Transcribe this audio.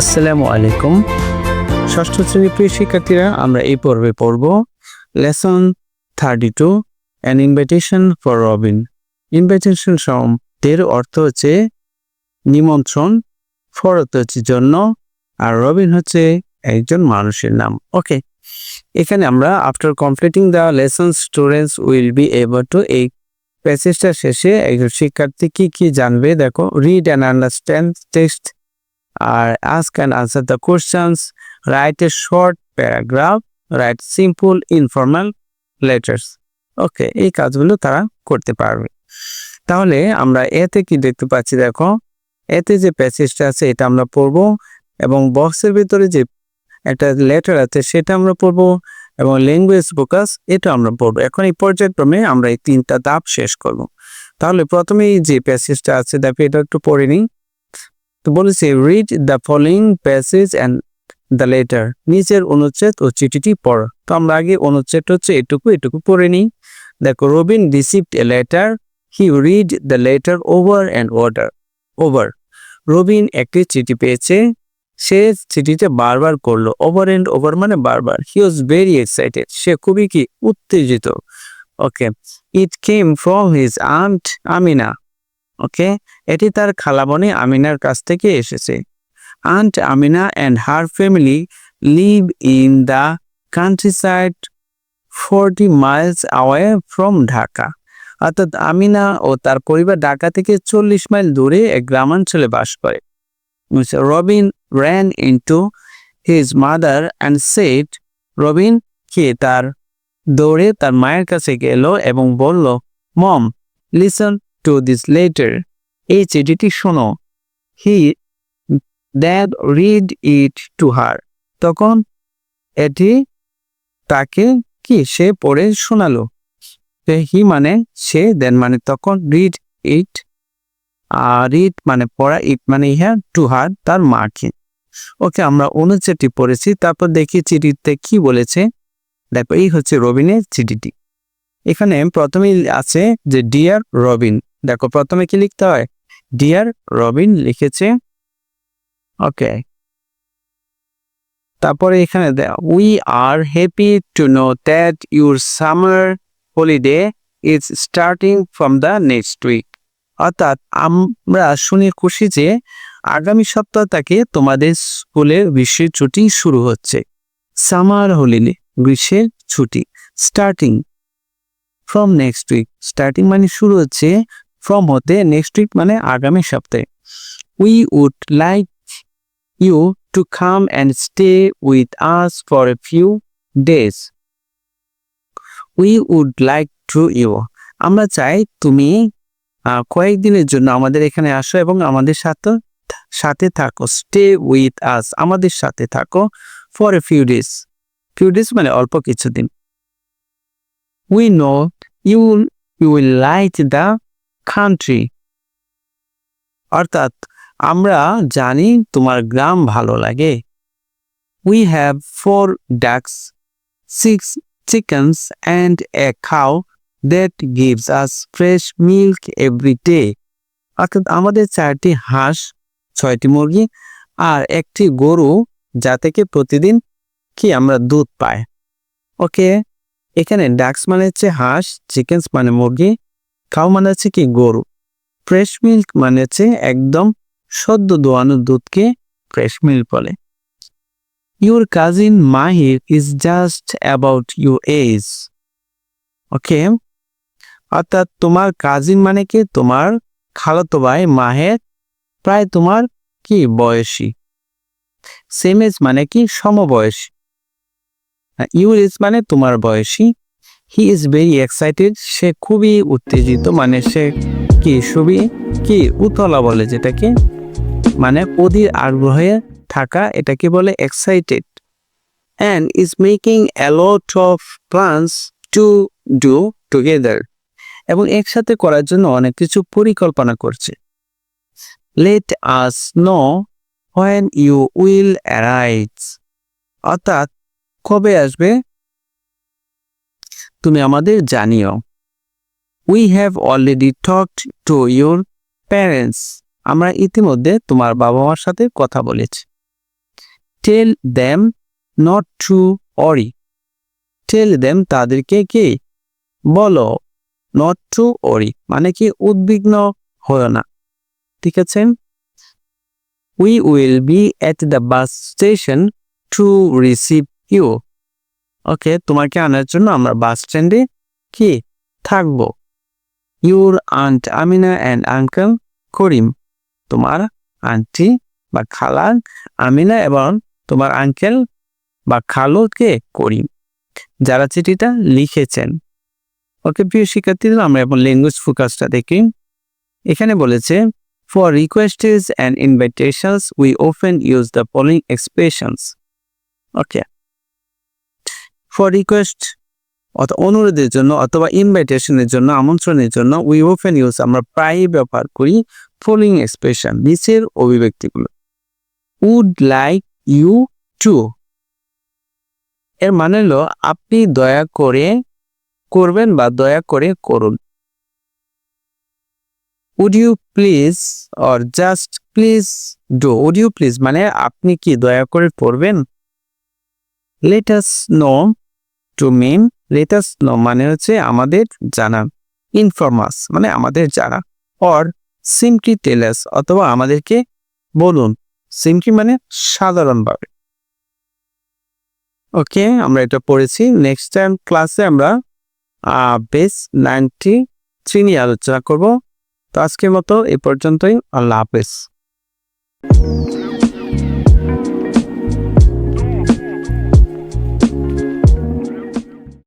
আসসালামু আলাইকুম। ষষ্ঠ শ্রেণির প্রিয় শিক্ষার্থীরা, আমরা এই পর্বে পড়ব lesson thirty two an invitation for Robin invitation শব্দের অর্থ হচ্ছে নিমন্ত্রণ ফর অর্থ হচ্ছে জন্য, আর রবিন হচ্ছে একজন মানুষের নাম। ওকে এখানে আমরা after completing the lesson students will be able to এই প্যাসেজটা শেষে একজন শিক্ষার্থী কি কি জানবে? দেখো রিড অ্যান্ড আন্ডারস্ট্যান্ড টেক্সট আর ask and answer the questions, write a short paragraph, write simple informal letters. Okay এই কাজগুলো তারা করতে পারবে। তাহলে আমরা এতে কি দেখতে পাচ্ছি দেখো? এতে যে প্যাসেজটা আছে এটা আমরা পড়ব এবং বক্সের ভিতরে যে একটা লেটার আছে সেটা আমরা পড়ব এবং ল্যাঙ্গুয়েজ ফোকাস এটা আমরা পড়ব। এখন এই পর্যায়ক্রমে আমরা এই তিনটা ধাপ শেষ করব। তাহলে প্রথমেই যে প্যাসেজটা আছে দেখো এটা একটু পড়ে নিই। তো বলেছে read the following passage and the letter নিচের অনুচ্ছেদ ও চিঠিটি পড়। তো আমরা আগে অনুচ্ছেদটা হচ্ছে এটুকু এটুকু পড়ে নিই। দেখো, Robin received a letter he read the letter over and over over Robin একটি চিঠি পেয়েছে। সে চিঠিটা বারবার করল। ওভার অ্যান্ড ওভার মানে বারবার। হি ওয়াজ ভেরি এক্সাইটেড সে খুবই কি? উত্তেজিত। Okay it came from his aunt Amina okay এটি তার খালাবনি আমিনার কাছ থেকে এসেছে। Aunt Amina and her family live in the countryside forty miles away from Dhaka অর্থাৎ আমিনা ও তার পরিবার ঢাকা থেকে চল্লিশ মাইল দূরে এক গ্রামাঞ্চলে বাস করে। Robin ran into his mother and said Robin কে তার দৌড়ে তার মায়ের কাছে গেল এবং বলল mom listen to this letter এই চিঠিটি শোনো। He that read it to her তখন এটি তাকে কি সে পড়ে শোনালো। হি মানে সে দেন মানে তখন রিড ইট আর রিড মানে পড়া ইট মানে ইহা টু হার তার মাকে। ওকে, আমরা অনুচ্ছেদটি পড়েছি, তারপর দেখি চিঠিতে কি বলেছে। দেখো, এই হচ্ছে রবিনের চিঠিটি। এখানে প্রথমেই আছে যে ডিয়ার রবিন দেখো, প্রথমে কি লিখতে হয়? ডিয়ার রবিন লিখেছে। ওকে। তারপরে এখানে we are happy to know that your summer holiday is starting from the next week অর্থাৎ, আমরা শুনে খুশি যে আগামী সপ্তাহ থেকে তোমাদের স্কুলের গ্রীষ্মের ছুটি শুরু হচ্ছে। সামার হলিডে গ্রীষ্মের ছুটি starting from next week starting মানে শুরু হচ্ছে ফ্রম হতে নেক্সট উইক মানে আগামী সপ্তাহে। We would like you to come and stay with us for a few days we would like to you আমরা চাই তুমি কয়েকদিনের জন্য আমাদের এখানে আসো এবং আমাদের সাথে সাথে থাকো। স্টে উইথ আস আমাদের সাথে থাকো for a few days few days মানে অল্প কিছুদিন। We know you you will like the country অর্থাৎ, আমরা জানি তোমার গ্রাম ভালো লাগে। We have four ducks six chickens and a cow that gives us fresh milk every day অর্থাৎ, আমাদের চারটি হাঁস, ছয়টি মুরগি আর একটি গরু যা থেকে প্রতিদিন কি আমরা দুধ পাই। ওকে এখানে ডাক্স মানে হচ্ছে হাঁস চিকেন্স মানে মুরগি। খাও মানে হচ্ছে কি গরু। ফ্রেশ মিল্ক মানে হচ্ছে একদম সদ্য দোয়ানো দুধকে ফ্রেশ মিল্ক বলে। Your cousin Mahir is just about you age okay অর্থাৎ তোমার কাজিন মানে কি? তোমার খালাতো ভাই মাহের প্রায় তোমার কি বয়সী? সেম এজ মানে কি? সমবয়সী। ইউর এজ মানে তোমার বয়সী। হি ইজ ভেরি এক্সাইটেড সে খুবই উত্তেজিত মানে সে কি খুবই কি উতলা বলে যেটাকে মানে অধীর আগ্রহে থাকা এটাকে বলে excited and is making a lot of plans to do together এবং একসাথে করার জন্য অনেক কিছু পরিকল্পনা করছে। Let us know when you will arrive অর্থাৎ কবে আসবে? তুমি আমাদের জানিও। We have already talked to your parents আমরা ইতিমধ্যে তোমার বাবা মার সাথে কথা বলেছি। Tell them not to worry tell them তাদেরকে কি? বলো নট টু অরি মানে কি উদ্বিগ্ন হয় না। ঠিক আছে? We will be at the bus station to receive you okay তোমাকে আনার জন্য আমরা বাস স্ট্যান্ডে কি? থাকব। Your aunt Amina and uncle Karim তোমার আন্টি বা খালা আমিনা এবং তোমার আঙ্কেল বা খালোকে করিম, যারা চিঠিটা লিখেছেন। ওকে প্রিয় শিক্ষার্থীদের আমরা এখন ল্যাঙ্গুয়েজ ফোকাসটা দেখি। এখানে বলেছে for requests and invitations we often use the following expressions okay for request অথবা অনুরোধের জন্য অথবা ইনভাইটেশনের জন্য, আমন্ত্রণের জন্য উই ওপেন ইউজ আমরা প্রায়ই ব্যবহার করি ফলোইং এক্সপ্রেশন নিচের অভিব্যক্তিগুলো। উড লাইক ইউ টু এর মানে হলো আপনি দয়া করে করবেন বা দয়া করে করুন। Would you please or just please do would you please মানে আপনি কি দয়া করে করবেন? Let us know to mean let us know মানে হচ্ছে আমাদের জানা ইনফরমাস মানে আমাদের জানা অর সিম্পলি টেলাস অথবা আমাদেরকে বলুন। সিম্পলি মানে সাধারণভাবে। ওকে আমরা এটা পড়েছি। নেক্সট টাইম ক্লাসে আমরা বেস নাইনটি থ্রি নিয়ে আলোচনা করব। তো আজকের মতো এ পর্যন্তই। আল্লাহ হাফেজ।